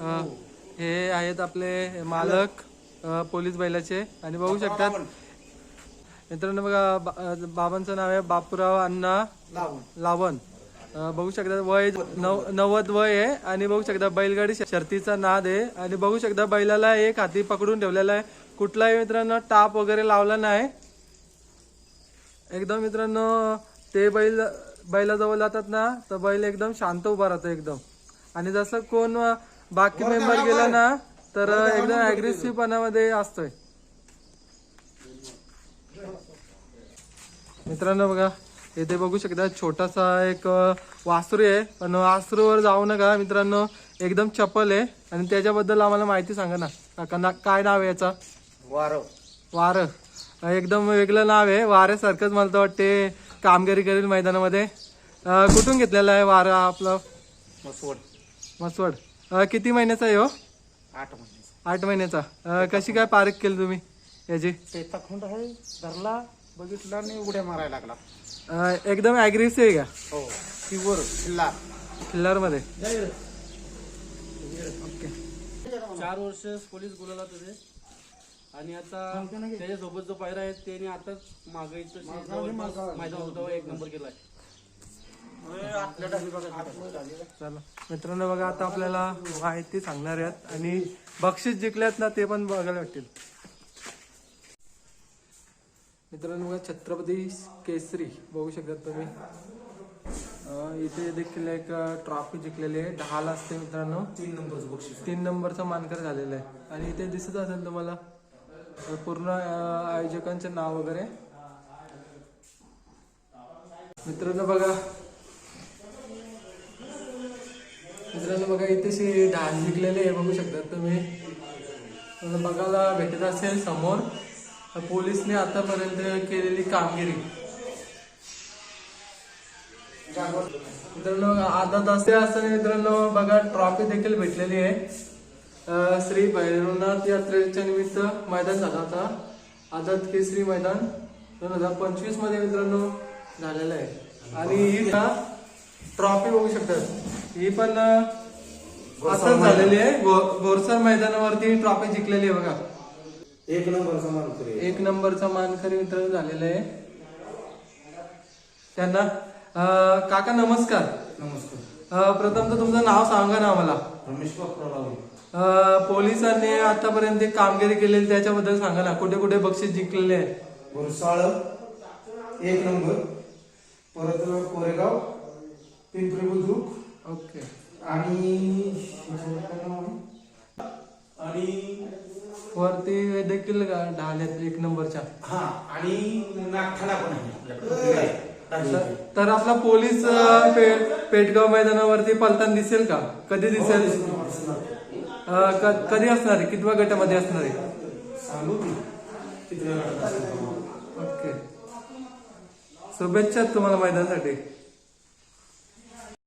हे आहेत आपले मालक पोलीस बैलाचे. आणि बघू शकतात मित्रांनो बघा बाबांचं नाव आहे बापूराव अण्णा लावण. बघू शकता वय नव नव्वद वय आहे. आणि बघू शकता बैलगाडी शर्तीचा नाद आहे. आणि बघू शकता बैलाला एक हाती पकडून ठेवलेला आहे. कुठलाही मित्रांनो टाप वगैरे लावला नाही. एकदम मित्रांनो ते बैल बैलाजवळ जातात ना तर बैल एकदम शांत उभा राहतो एकदम. आणि जसं कोण बाकी मेंबर गेला ना तर एकदम अग्रेसिव्ह पणामध्ये असतोय. मित्रांनो बघा इथे बघू शकता छोटासा एक वासरू आहे. पण वासरूवर जाऊ नका मित्रांनो एकदम चपल आहे. आणि त्याच्याबद्दल आम्हाला माहिती सांगा ना. काका ना काय नाव आहे याचा? वारव वार. एकदम वेगळं नाव आहे. वाऱ्यासारखंच मला तर वाटते कामगिरी करेल मैदानामध्ये. कुठून घेतलेला आहे वारा आपलं? मसवड मसवड अ, किती महिन्याचा आहे हो? आठ महिने आठ महिन्याचा. अ, कशी काय पारख केली तुम्ही याची? शेता खोंड आहे धरला बघितला आणि उड्या मारायला लागला. अ, एकदम अग्रेसिव्ह आहे का? हो किवर किल्ला खिल्लारमध्ये चार वर्ष पोलीस गुलाला होते आणि आता त्याच्यासोबत जो पायरा आहे त्याने आताच माग इथं जवळपास मैदान एक नंबर केलाय चला. मित्रांनो बघा आता आपल्याला माहिती सांगणार आहेत आणि बक्षीस जिंकल्यात ना ते पण बघायला भेटतील. मित्रांनो बघा छत्रपती केसरी बघू शकतात तुम्ही. इथे देखील एक ट्रॉफी जिंकलेली आहे. दहाला असते मित्रांनो. तीन नंबरचं बक्षीस तीन नंबरचा मानकर झालेला आहे. आणि इथे दिसत असेल तुम्हाला पूर्ण आयोजकांचे नाव वगैरे. मित्रांनो बघा मित्रांनो बघा इथे डान्स जिंकलेले आहे बघू शकता तुम्ही. बघायला भेटत असेल समोर. पोलिसने आतापर्यंत केलेली कामगिरी. मित्रांनो आता असते असताना मित्रांनो बघा ट्रॉफी देखील भेटलेली आहे. श्री भैरवनाथ यात्रेच्या निमित्त मैदान झाला होता. आझाद केसरी मैदान दोन हजार पंचवीसमध्ये मित्रांनो झालेलं आहे. आणि ही ट्रॉफी बघू शकतात. ही पण अं, आताच झालेली आहे. गोरसर मैदानावरती ट्रॉफी जिंकलेली आहे बघा. एक नंबरचा मानकरी एक नंबरचा मानकरी मित्र झालेला आहे. त्यांना काका नमस्कार. नमस्कार. प्रथम तर तुमचं नाव सांगा ना आम्हाला. रमेश पोलिसांनी आतापर्यंत कामगिरी केलेली त्याच्याबद्दल सांगा ना. कुठे कुठे बक्षीस जिंकलेले आहे? गुरसाळ एक नंबर. परत कोरेगाव पिंपरी ओके आणि आणि वरती देखील गा- ढाल आहेत एक नंबरच्या. हा आणि नागठाणा पण आहे. तर- आपला पोलीस पेटगाव मैदानावरती पलताना दिसेल का? कधी दिसेल? अं, क- कधी असणार आहे? कितव्या गटामध्ये असणार आहे? ओके. शुभेच्छा तुम्हाला मैदानासाठी.